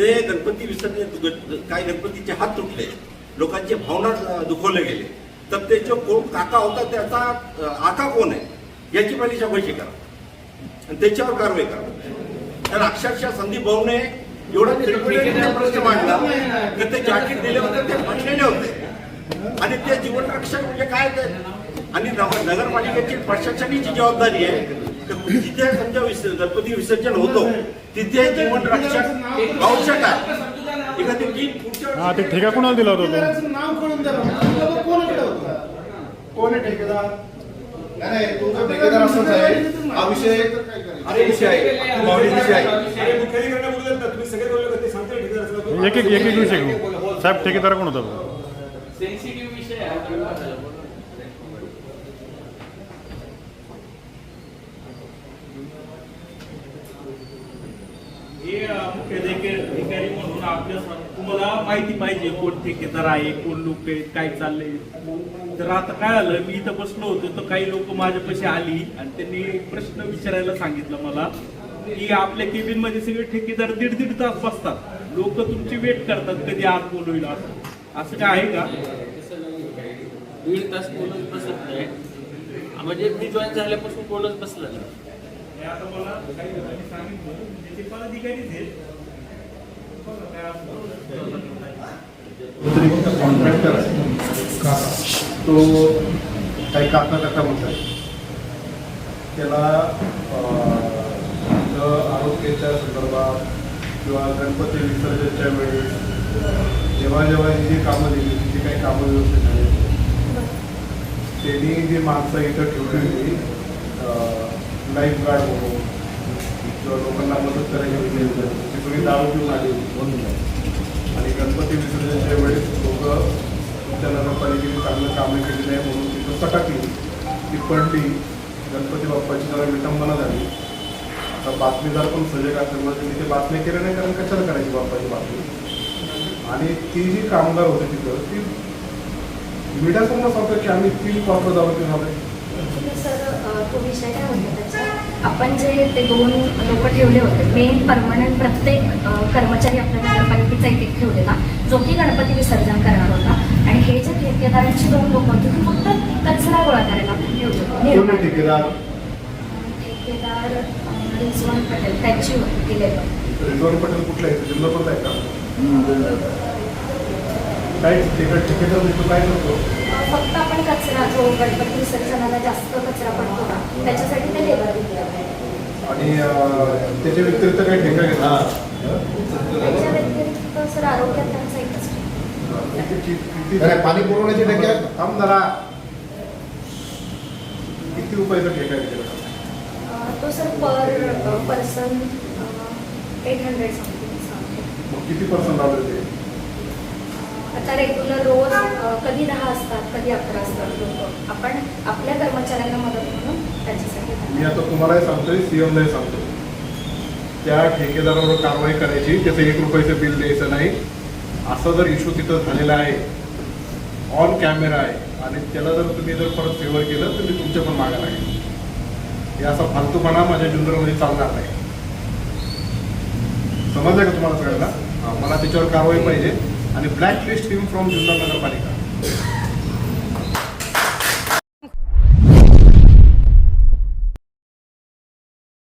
ते गणपती विसर्जन काय गणपतीचे हात तुटले. लोकांचे भावना दुखवले गेले. तर त्याचे कोण काका होता त्याचा आका कोण आहे? याची पहिली चौकशी करा. आणि त्याच्यावर कारवाई करा. तर अक्षरशः संदीप भाऊने एवढा प्रश्न मांडला की ते जॅकेट दिले होते ते फाटलेले होते. आणि ते जीवनरक्षक म्हणजे काय आणि नगर- नगरपालिकेची प्रशासनाची जबाबदारी आहे. तर जिथे समजा विस- गणपती विसर्जन होतो. तिथे जीवनरक्षक आवश्यक आहे. एखादी टीम हा ते ठेका कोणाला दिला होता तो? ठेकेदाराचं नाव कळून द्या बाबा. कोणाकडे होता? कोण आहे ठेकेदार? नाही नाही तुमचा ठेकेदार असंच आहे. हा विषय अरे विषय आहे. विषय आहे. अरे ना, तुम्ही सगळे बोलले का ते सांगता ठेकेदार असला एक एक एक एक विषय घेऊ. साहेब ठेकेदार कोण होता तो? सेन्सिटिव्ह विषय आहे अधिकारी अधिकारी म्हणून आपल्या तुम्हाला माहिती पाहिजे कोण ठेकेदार आहे कोण लोक आहेत काय चाललंय. तर आता काय आलं मी इथं बसलो होतो तर काही लोक माझ्यापाशी आली आणि त्यांनी प्रश्न विचारायला सांगितलं मला की आपल्या केबिनमध्ये सगळे ठेकेदार दीड दीड तास बसतात. लोक तुमची वेट करतात कधी आत बोलवेल असं. असं काय आहे का. दीड तास कोणच बसत नाही. म्हणजे मी जॉईन झाल्यापासून कोणच बसलं नाही. आता मला काही सांगितलं म्हणजे पदाधिकारीच आहेत बघा काय असतं. तरी कॉन्ट्रॅक्टर आहे तो काही कापता काका म्हणतात. त्याला आरोग्याच्या संदर्भात किंवा गणपती विसर्जनच्या वेळेस जेव्हा जेव्हा ही जी कामं दिली जी काही कामं व्यवस्थित झाली त्यांनी जी माणसं इथं ठेवलेली लाईफ गार्ड म्हणून किंवा लोकांना मदत करायला गेली होती ती तुम्ही दारू पिऊन आली. होती आणि गणपती विसर्जनच्या वेळेस लोक तुमच्या नगरपालिकेने चांगलं कामं केली नाही म्हणून तिथं फटाकली ती पडली गणपती बाप्पाची जरा विटंबना झाली. आता बातमीदार पण सजग असल्यामुळे त्यांनी ते बातमी केल्या नाही कारण कशाला करायची बाप्पाची बातमी? आणि ती जी कामगार होते तिथं ती मीडियासमोर सांगतो की आम्ही तीन क्वार्टर दारू पिऊन आलोय. सर अ, आपण जे ते दोन लोक ठेवले होते मेन परमनंट प्रत्येक कर्मचारी आपल्या नगरपालिकेचा एक एक ठेवलेला जो की गणपती विसर्जन करणार होता. आणि हे जे ठेकेदारांची दोन लोक होते ते फक्त कचरा गोळा करायला ठेवले. ठेकेदार? रिजवान पटेल त्यांची होती रिझवान पटेल कुठला आहे? जिल्हा आहे का? काय ठेकेदार करतो? फक्त आपण कचरा जो गणपती विसर्जनाला जास्त कचरा पडतो ना त्याच्यासाठी ते लेबर आणि त्याच्या व्यतिरिक्त काही ठेका घेतला त्याच्या व्यतिरिक्त सर आरोग्यात त्यांचा एकच पाणी पुरवण्याची ठेक्यात? थांब जरा. किती रुपयाचा ठेका घेतला तो सर पर पर्सन एट हंड्रेड समथिंग किती पर्सेंट लावले ते? आता रेग्युलर रोज कधी दहा असतात कधी अकरा असतात लोक. आपण आपल्या कर्मचाऱ्यांना मदत म्हणून त्याच्यासाठी मी आता तुम्हालाही सांगतोय सीएमलाही सांगतो त्या ठेकेदारावर कारवाई करायची त्याचं एक रुपयाचं बिल द्यायचं नाही. असा जर इश्यू तिथं झालेला आहे ऑन कॅमेरा आहे आणि त्याला जर तुम्ही जर परत फेवर केलं तर मी तुमच्या पण मागा लागेल. हे असा फालतूपणा माझ्या जुन्नरमध्ये चालणार नाही. समजलं का तुम्हाला सगळ्यांना? मला त्याच्यावर कारवाई पाहिजे. आणि ब्लॅक लिस्ट हिम फ्रॉम जिल्हा नगरपालिका.